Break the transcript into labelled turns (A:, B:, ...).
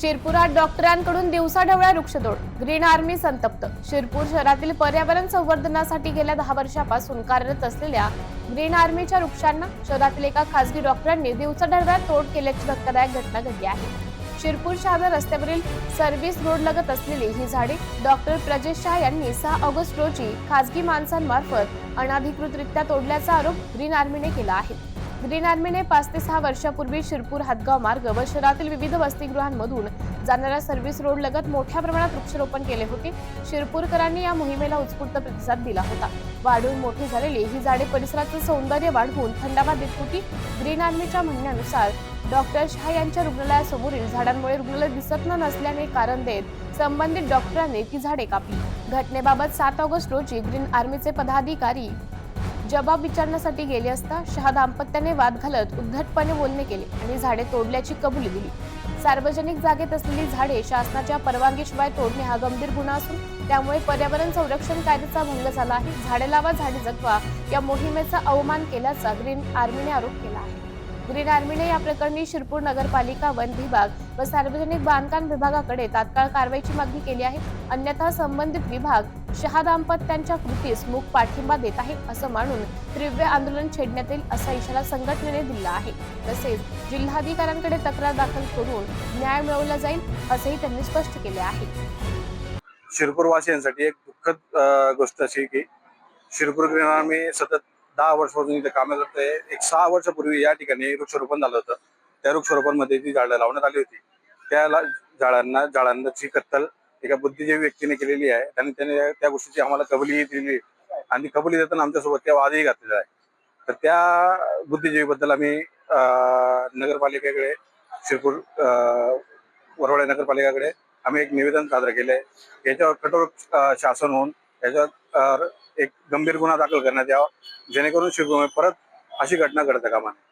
A: शिरपुरात डॉक्टरांकडून दिवसाढवळ्या वृक्षतोड. Green army संतप्त. शिरपूर शहरातील पर्यावरण संवर्धनासाठी गेल्या दहा वर्षापासून कार्यरत असलेल्या ग्रीन आर्मीच्या वृक्षांना शहरातील एका खासगी डॉक्टरांनी दिवसाढवळ्या तोड केल्याची धक्कादायक घटना घडली आहे. शिरपूर शहादा रस्त्यावरील सर्व्हिस रोड लगत असलेली ही झाडे डॉक्टर प्रजेश शाह यांनी सहा ऑगस्ट रोजी खासगी माणसांमार्फत अनधिकृतरित्या तोडल्याचा आरोप ग्रीन आर्मीने केला आहे. ग्रीन आर्मीने पाच ते सहा वर्षापूर्वी शिरपूर हातगाव मार्ग व शहरातील विविध वसतिगृहांमधून जाणाऱ्या सर्व्हिस रोड लगत मोठ्या प्रमाणात वृक्षारोपण केले होते. शिरपूरकरांनी या मोहिमेला उत्स्फूर्त प्रतिसाद दिला होता. वाढून मोठी झालेली ही झाडे परिसराचं सौंदर्य वाढवून थंडावा देत होती. ग्रीन आर्मीच्या म्हणण्यानुसार डॉक्टर शाह यांच्या रुग्णालयासमोरील झाडांमुळे रुग्णालय दिसत न नसल्याने कारण देत संबंधित डॉक्टरांनी ती झाडे कापली. घटनेबाबत सात ऑगस्ट रोजी ग्रीन आर्मीचे पदाधिकारी जबाब विचारण्यासाठी गेले असता शहा दाम्पत्याने वाद घालत उद्धटपणे बोलणे केले आणि झाडे तोडल्याची कबुली दिली. सार्वजनिक जागेत असलेली झाडे शासनाच्या परवानगीशिवाय तोडणे हा गंभीर गुन्हा असून त्यामुळे पर्यावरण संरक्षण कायद्याचा भंग झाला आहे. झाडे लावा झाडे जगवा या मोहिमेचा अवमान केल्याचा ग्रीन आर्मीने आरोप केला आहे. ग्रीन आर्मीने या प्रकरणी शिरपूर नगरपालिका वन विभाग व सार्वजनिक बांधकाम विभागाकडे तात्काळ कारवाईची मागणी केली आहे. अन्यथा संबंधित विभाग शहा दाम्पत्यांच्या कृतीस मूक पाठिंबा देत आहे असं मानून तीव्र आंदोलन छेडण्यात येईल असा इशारा संघटनेने दिला आहे. तसेच जिल्हाधिकाऱ्यांकडे तक्रार दाखल करून न्याय मिळवला जाईल असंही त्यांनी स्पष्ट केले आहे.
B: शिरपूरवासियांसाठी एक दुःखद गोष्ट अशी की शिरपूर ग्रीन आर्मी सतत दहा वर्षापासून इथे कामे करते एक सहा वर्षापूर्वी या ठिकाणी वृक्षारोपण झालं होतं. त्या वृक्षारोपणमध्ये जी झाडं लावण्यात आली होती. त्या झाडांना झाडांची कत्तल एका बुद्धिजीवी व्यक्तीने केलेली आहे. त्यांनी त्याने त्या गोष्टीची आम्हाला कबुली दिली. आणि कबली कबुली देताना आमच्यासोबत त्या वादही घातलेला आहे. तर त्या बुद्धिजीवीबद्दल आम्ही अ, नगरपालिकेकडे शिरपूर अ, वरवडे नगरपालिकेकडे आम्ही एक निवेदन सादर केले आहे याच्यावर कठोर शासन होऊन याच्यावर एक गंभीर गुन्हा दाखल करण्यात यावा जेणेकरून शिवभूमी परत अशी घटना घडता कामा नये